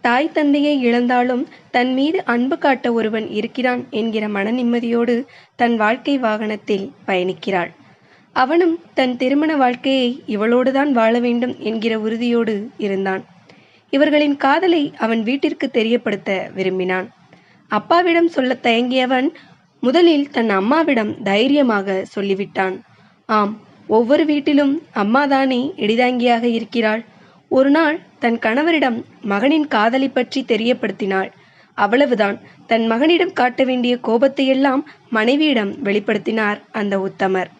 தாய் தந்தையை இழந்தாலும் தன் மீது அன்பு காட்ட ஒருவன் இருக்கிறான் என்கிற மன நிம்மதியோடு தன் வாழ்க்கை வாகனத்தில் பயணிக்கிறாள். அவனும் தன் திருமண வாழ்க்கையை இவளோடுதான் வாழ வேண்டும் என்கிற உறுதியோடு இருந்தான். இவர்களின் காதலை அவன் வீட்டிற்கு தெரியப்படுத்த விரும்பினான். அப்பாவிடம் சொல்லத் தயங்கியவன் முதலில் தன் அம்மாவிடம் தைரியமாக சொல்லிவிட்டான். ஆம் ஒவ்வொரு வீட்டிலும் அம்மாதானே இடிதாங்கியாக இருக்கிறாள். ஒரு நாள் தன் கணவரிடம் மகனின் காதலை பற்றி தெரியப்படுத்தினாள். அவ்வளவுதான். தன் மகனிடம் காட்ட வேண்டிய கோபத்தையெல்லாம் மனைவியிடம் வெளிப்படுத்தினார் அந்த உத்தமர்.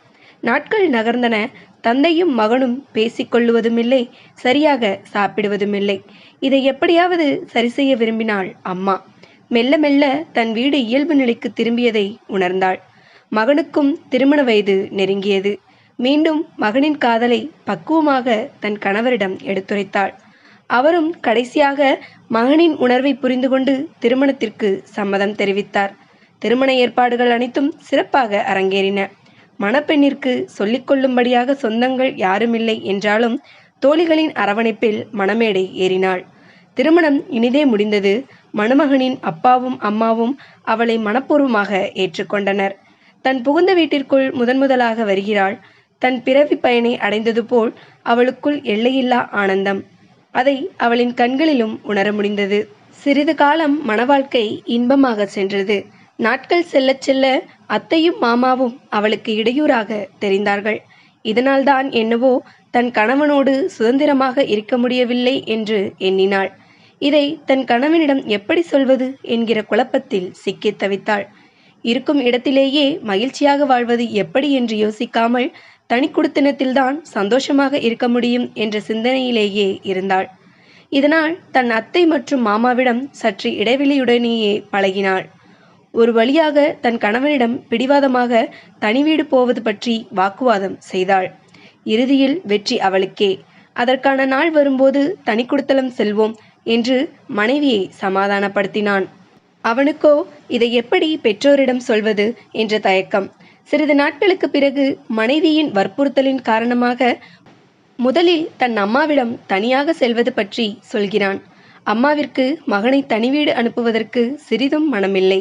நாட்கள் நகர்ந்தன. தந்தையும் மகனும் பேசிக்கொள்ளுவதுமில்லை சரியாக சாப்பிடுவதுமில்லை. இதை எப்படியாவது சரி செய்ய விரும்பினாள் அம்மா. மெல்ல மெல்ல தன் வீடு இயல்பு நிலைக்கு திரும்பியதை உணர்ந்தாள். மகனுக்கும் திருமண வயது நெருங்கியது. மீண்டும் மகனின் காதலை பக்குவமாக தன் கணவரிடம் எடுத்துரைத்தாள். அவரும் கடைசியாக மகனின் உணர்வை புரிந்து கொண்டு திருமணத்திற்கு சம்மதம் தெரிவித்தார். திருமண ஏற்பாடுகள் அனைத்தும் சிறப்பாக அரங்கேறின. மணப்பெண்ணிற்கு சொல்லிக்கொள்ளும்படியாக சொந்தங்கள் யாருமில்லை என்றாலும் தோழிகளின் அரவணைப்பில் மணமேடை ஏறினாள். திருமணம் இனிதே முடிந்தது. மணமகனின் அப்பாவும் அம்மாவும் அவளை மனப்பூர்வமாக ஏற்றுக்கொண்டனர். தன் புகுந்த வீட்டிற்குள் முதன் முதலாக வருகிறாள். தன் பிறவி பயனை அடைந்தது போல் அவளுக்குள் எல்லையில்லா ஆனந்தம். அதை அவளின் கண்களிலும் உணர முடிந்தது. சிறிது காலம் மணவாழ்க்கை இன்பமாக சென்றது. நாட்கள் செல்லச் செல்ல அத்தையும் மாமாவும் அவளுக்கு இடையூறாக தெரிந்தார்கள். இதனால்தான் என்னவோ தன் கணவனோடு சுதந்திரமாக இருக்க முடியவில்லை என்று எண்ணினாள். இதை தன் கணவனிடம் எப்படி சொல்வது என்கிற குழப்பத்தில் சிக்கித் தவித்தாள். இருக்கும் இடத்திலேயே மகிழ்ச்சியாக வாழ்வது எப்படி என்று யோசிக்காமல் தனிக்குடுத்தனத்தில்தான் சந்தோஷமாக இருக்க முடியும் என்ற சிந்தனையிலேயே இருந்தாள். இதனால் தன் அத்தை மற்றும் மாமாவிடம் சற்று இடைவெளியுடனேயே பழகினாள். ஒரு வழியாக தன் கணவனிடம் பிடிவாதமாக தனி வீடு போவது பற்றி வாக்குவாதம் செய்தாள். இறுதியில் வெற்றி அவளுக்கே. அதற்கான நாள் வரும்போது தனி செல்வோம் என்று மனைவியை சமாதானப்படுத்தினான். அவனுக்கோ இதை எப்படி பெற்றோரிடம் சொல்வது? என்ற தயக்கம். சிறிது நாட்களுக்கு பிறகு மனைவியின் வற்புறுத்தலின் காரணமாக முதலில் தன் அம்மாவிடம் தனியாக செல்வது பற்றி சொல்கிறான். அம்மாவிற்கு மகனை தனி வீடு அனுப்புவதற்கு சிறிதும் மனமில்லை.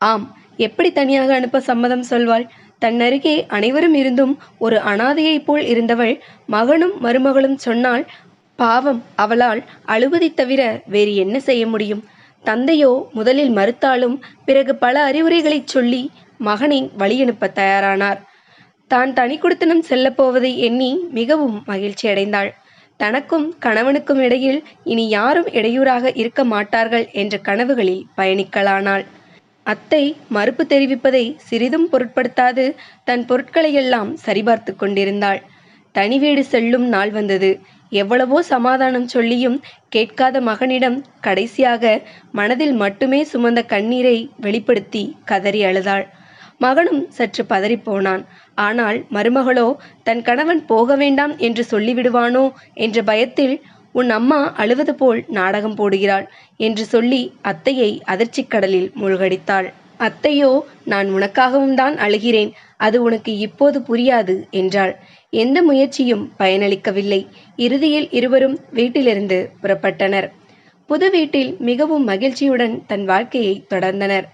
ஆம் எப்படி தனியாக அனுப்ப சம்மதம் சொல்வாள்? தன்னருகே அனைவரும் இருந்தும் ஒரு அனாதையைப் போல் இருந்தவள் மகனும் மருமகளும் சொன்னால் பாவம் அவளால் அழுவதைத் தவிர வேறு என்ன செய்ய முடியும்? தந்தையோ முதலில் மறுத்தாலும் பிறகு பல அறிவுரைகளைச் சொல்லி மகனை வழியனுப்ப தயாரானார். தான் தனி குடித்தனம் செல்லப்போவதை எண்ணி மிகவும் மகிழ்ச்சி அடைந்தாள். தனக்கும் கணவனுக்கும் இடையில் இனி யாரும் இடையூறாக இருக்க மாட்டார்கள் என்ற கனவுகளில் பயணிக்கலானாள். அத்தை மறுப்பு தெரிவிப்பதை சிறிதும் பொருட்படுத்தாது தன் பொருட்களையெல்லாம் சரிபார்த்து கொண்டிருந்தாள். தனி வீடு செல்லும் நாள் வந்தது. எவ்வளவோ சமாதானம் சொல்லியும் கேட்காத மகனிடம் கடைசியாக மனதில் மட்டுமே சுமந்த கண்ணீரை வெளிப்படுத்தி கதறி அழுதாள். மகனும் சற்று பதறிப்போனான். ஆனால் மருமகளோ தன் கணவன் போக வேண்டாம் என்று சொல்லிவிடுவானோ? என்ற பயத்தில் உன் அம்மா அழுவது போல் நாடகம் போடுகிறாள் என்று சொல்லி அத்தையை அதிர்ச்சிக் கடலில் மூழ்கடித்தாள். அத்தையோ நான் உனக்காகவும் தான் அழுகிறேன். அது உனக்கு இப்போது புரியாது என்றாள். எந்த முயற்சியும் பயனளிக்கவில்லை. இறுதியில் இருவரும் வீட்டிலிருந்து புறப்பட்டனர். புது வீட்டில் மிகவும் மகிழ்ச்சியுடன் தன் வாழ்க்கையை தொடர்ந்தனர்.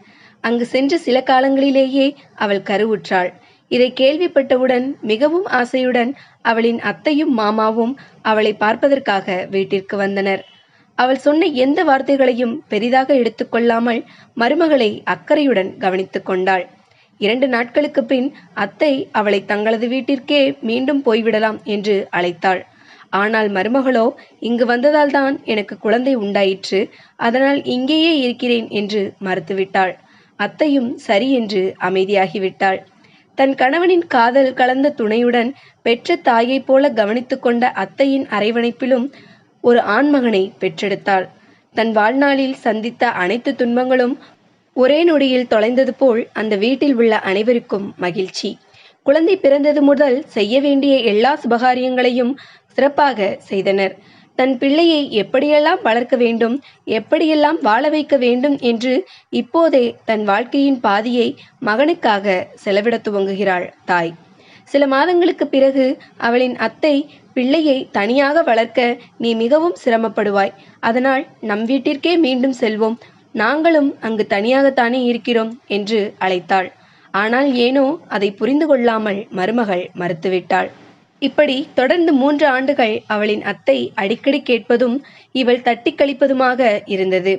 அங்கு சென்ற சில காலங்களிலேயே அவள் கருவுற்றாள். இதை கேள்விப்பட்டவுடன் மிகவும் ஆசையுடன் அவளின் அத்தையும் மாமாவும் அவளை பார்ப்பதற்காக வீட்டிற்கு வந்தனர். அவள் சொன்ன எந்த வார்த்தைகளையும் பெரிதாக எடுத்துக்கொள்ளாமல் மருமகளை அக்கறையுடன் கவனித்துக் கொண்டாள். இரண்டு நாட்களுக்கு பின் அத்தை அவளை தங்களது வீட்டிற்கே மீண்டும் போய்விடலாம் என்று அழைத்தாள். ஆனால் மருமகளோ இங்கு வந்ததால்தான் எனக்கு குழந்தை உண்டாயிற்று. அதனால் இங்கேயே இருக்கிறேன் என்று மறுத்துவிட்டாள். அத்தையும் சரி என்று அமைதியாகிவிட்டாள். தன் கணவனின் காதல் கலந்த துணையுடன் பெற்ற தாயைப் போல கவனித்துக்கொண்ட அத்தையின் அரைவணைப்பிலும் ஒரு ஆண்மகனை பெற்றெடுத்தாள். தன் வாழ்நாளில் சந்தித்த அனைத்து துன்பங்களும் ஒரே நொடியில் தொலைந்தது போல் அந்த வீட்டில் உள்ள அனைவருக்கும் மகிழ்ச்சி. குழந்தை பிறந்தது முதல் செய்ய வேண்டிய எல்லா சுபகாரியங்களையும் சிறப்பாக செய்தனர். தன் பிள்ளையை எப்படியெல்லாம் வளர்க்க வேண்டும் எப்படியெல்லாம் வாழ வைக்க வேண்டும் என்று இப்போதே தன் வாழ்க்கையின் பாதியை மகனுக்காக செலவிடத் துவங்குகிறாள் தாய். சில மாதங்களுக்கு பிறகு அவளின் அத்தை பிள்ளையை தனியாக வளர்க்க நீ மிகவும் சிரமப்படுவாய். அதனால் நம் வீட்டிற்கே மீண்டும் செல்வோம். நாங்களும் அங்கு தனியாகத்தானே இருக்கிறோம் என்று அழைத்தாள். ஆனால் ஏனோ அதை புரிந்து கொள்ளாமல் மருமகள் மறுத்துவிட்டாள். இப்படி தொடர்ந்து மூன்று ஆண்டுகள் அவளின் அத்தை அடிக்கடி கேட்பதும் இவள் தட்டி கழிப்பதுமாக இருந்தது.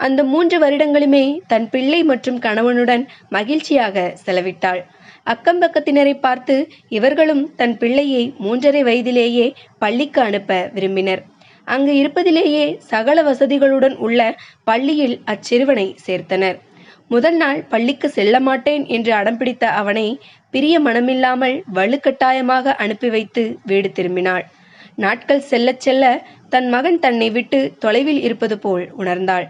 அந்த மூன்று வருடங்களுமே தன் பிள்ளை மற்றும் கணவனுடன் மகிழ்ச்சியாக செலவிட்டாள். அக்கம் பக்கத்தினரை பார்த்து இவர்களும் தன் பிள்ளையை மூன்றரை வயதிலேயே பள்ளிக்கு அனுப்ப விரும்பினர். அங்கு இருப்பதிலேயே சகல வசதிகளுடன் உள்ள பள்ளியில் அச்சிறுவனை சேர்த்தனர். முதல் நாள் பள்ளிக்கு செல்ல மாட்டேன் என்று அடம் பிடித்த அவனை பிரிய மனமில்லாமல் வலுக்கட்டாயமாக அனுப்பி வைத்து வீடு திரும்பினாள். நாட்கள் செல்லச் செல்ல தன் மகன் தன்னை விட்டு தொலைவில் இருப்பது போல் உணர்ந்தாள்.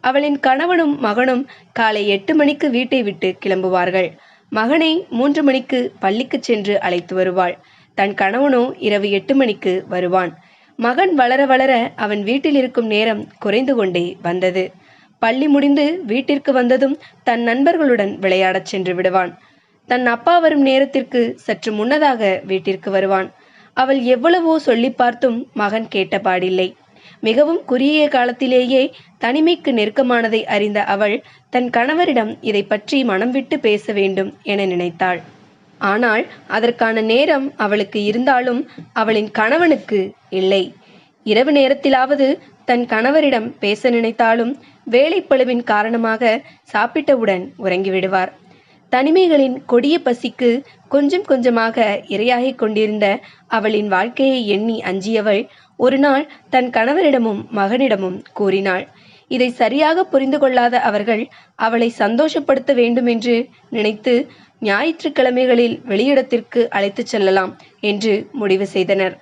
அவளின் கணவனும் மகனும் காலை எட்டு மணிக்கு வீட்டை விட்டு கிளம்புவார்கள். மகனை மூன்று மணிக்கு பள்ளிக்கு சென்று அழைத்து வருவாள். தன் கணவனோ இரவு எட்டு மணிக்கு வருவான். மகன் வளர வளர அவன் வீட்டில் இருக்கும் நேரம் குறைந்து கொண்டே வந்தது. பள்ளி முடிந்து வீட்டிற்கு வந்ததும் தன் நண்பர்களுடன் விளையாடச் சென்று விடுவான். தன் அப்பா வரும் நேரத்திற்கு சற்று முன்னதாக வீட்டிற்கு வருவான். அவள் எவ்வளவோ சொல்லி பார்த்தும் மகன் கேட்டபாடில்லை மிகவும் குறுகிய காலத்திலேயே தனிமைக்கு நெருக்கமானதை அறிந்த அவள் தன் கணவரிடம் இதை பற்றி மனம் விட்டு பேச வேண்டும் என நினைத்தாள். ஆனால் அதற்கான நேரம் அவளுக்கு இருந்தாலும் அவளின் கணவனுக்கு இல்லை. இரவு நேரத்திலாவது தன் கணவரிடம் பேச நினைத்தாலும் வேலைப்பழுவின் காரணமாக சாப்பிட்டவுடன் உறங்கிவிடுவார். தனிமைகளின் கொடிய பசிக்கு கொஞ்சம் கொஞ்சமாக இரையாகிக் கொண்டிருந்த அவளின் வாழ்க்கையை எண்ணி அஞ்சியவள் ஒரு நாள் தன் கணவரிடமும் மகனிடமும் கூறினாள் இதை சரியாக புரிந்து கொள்ளாத அவர்கள் அவளை சந்தோஷப்படுத்த வேண்டுமென்று நினைத்து ஞாயிற்றுக்கிழமைகளில் வெளியிடத்திற்கு அழைத்துச் செல்லலாம் என்று முடிவு செய்தனர்.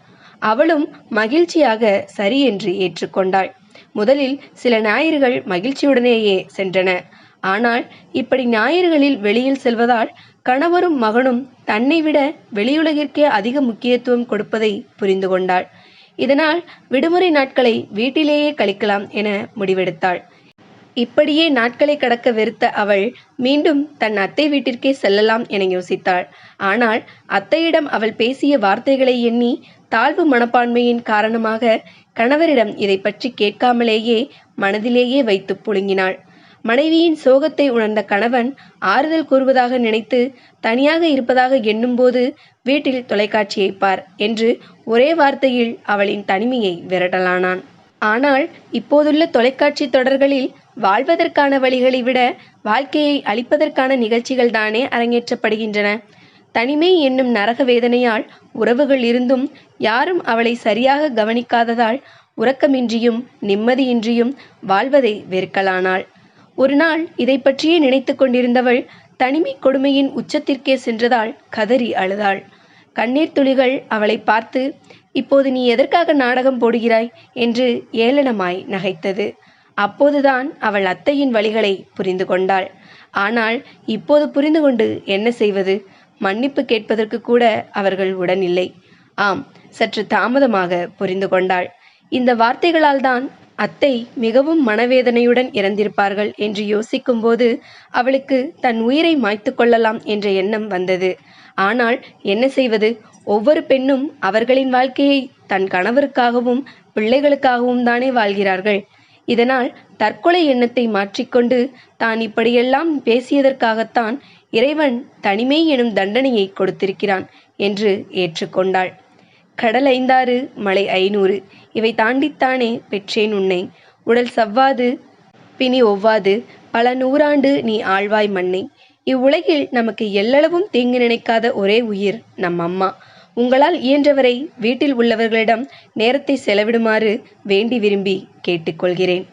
அவளும் மகிழ்ச்சியாக சரி என்று ஏற்றுக்கொண்டாள். முதலில் சில ஞாயிறுகள் மகிழ்ச்சியுடனேயே சென்றன. ஆனால் இப்படி ஞாயிறுகளில் வெளியில் செல்வதால் கணவரும் மகனும் தன்னை விட வெளியுலகிற்கே அதிக முக்கியத்துவம் கொடுப்பதை புரிந்து கொண்டாள். இதனால் விடுமுறை நாட்களை வீட்டிலேயே கழிக்கலாம் என முடிவெடுத்தாள். இப்படியே நாட்களை கடக்க வெறுத்த அவள் மீண்டும் தன் அத்தை வீட்டிற்கே செல்லலாம் என யோசித்தாள். ஆனால் அத்தையிடம் அவள் பேசிய வார்த்தைகளை எண்ணி தாழ்வு மனப்பான்மையின் காரணமாக கணவரிடம் இதை பற்றி கேட்காமலேயே மனதிலேயே வைத்து புழுங்கினாள். மனைவியின் சோகத்தை உணர்ந்த கணவன் ஆறுதல் கூறுவதாக நினைத்து தனியாக இருப்பதாக எண்ணும்போது வீட்டில் தொலைக்காட்சியை பார் என்று ஒரே வார்த்தையில் அவளின் தனிமையை விரட்டலானான். ஆனால் இப்போதுள்ள தொலைக்காட்சி தொடர்களில் வாழ்வதற்கான வழிகளை விட வாழ்க்கையை அளிப்பதற்கான நிகழ்ச்சிகள் தானே அரங்கேற்றப்படுகின்றன. தனிமை என்னும் நரக வேதனையால் உறவுகள் இருந்தும் யாரும் அவளை சரியாக கவனிக்காததால் உறக்கமின்றியும் நிம்மதியின்றியும் வாழ்வதை வெறுக்கலானாள். ஒரு நாள் இதை பற்றியே நினைத்து கொண்டிருந்தவள் தனிமை கொடுமையின் உச்சத்திற்கே சென்றதால் கதறி அழுதாள். கண்ணீர் துளிகள் அவளை பார்த்து இப்போது நீ எதற்காக நாடகம் போடுகிறாய்? என்று ஏளனமாய் நகைத்தது. அப்போதுதான் அவள் அத்தையின் வழிகளை புரிந்து கொண்டாள். ஆனால் இப்போது புரிந்து கொண்டு என்ன செய்வது? மன்னிப்பு கேட்பதற்கு கூட அவர்கள் உடனில்லை. ஆம் சற்று தாமதமாக புரிந்து கொண்டாள். இந்த வார்த்தைகளால் தான் அத்தை மிகவும் மனவேதனையுடன் இறந்திருப்பார்கள் என்று யோசிக்கும்போது அவளுக்கு தன் உயிரை மாய்த்து கொள்ளலாம் என்ற எண்ணம் வந்தது. ஆனால் என்ன செய்வது? ஒவ்வொரு பெண்ணும் அவர்களின் வாழ்க்கையை தன் கணவருக்காகவும் பிள்ளைகளுக்காகவும் தானே வாழ்கிறார்கள். இதனால் தற்கொலை எண்ணத்தை மாற்றிக்கொண்டு தான் இப்படியெல்லாம் பேசியதற்காகத்தான் இறைவன் தனிமை எனும் தண்டனையை கொடுத்திருக்கிறான் என்று ஏற்றுக்கொண்டாள். கடல் ஐந்தாறு மலை ஐநூறு இவை தாண்டித்தானே பெற்றேன் உன்னை. உடல் சவ்வாது பிணி ஒவ்வாது. பல நூறாண்டு நீ ஆழ்வாய் மண்ணை இவ்வுலகில் நமக்கு எல்லளவும் தீங்கு நினைக்காத ஒரே உயிர் நம் அம்மா. உங்களால் இயன்றவரை வீட்டில் உள்ளவர்களிடம் நேரத்தை செலவிடுமாறு வேண்டி விரும்பி கேட்டுக்கொள்கிறேன்.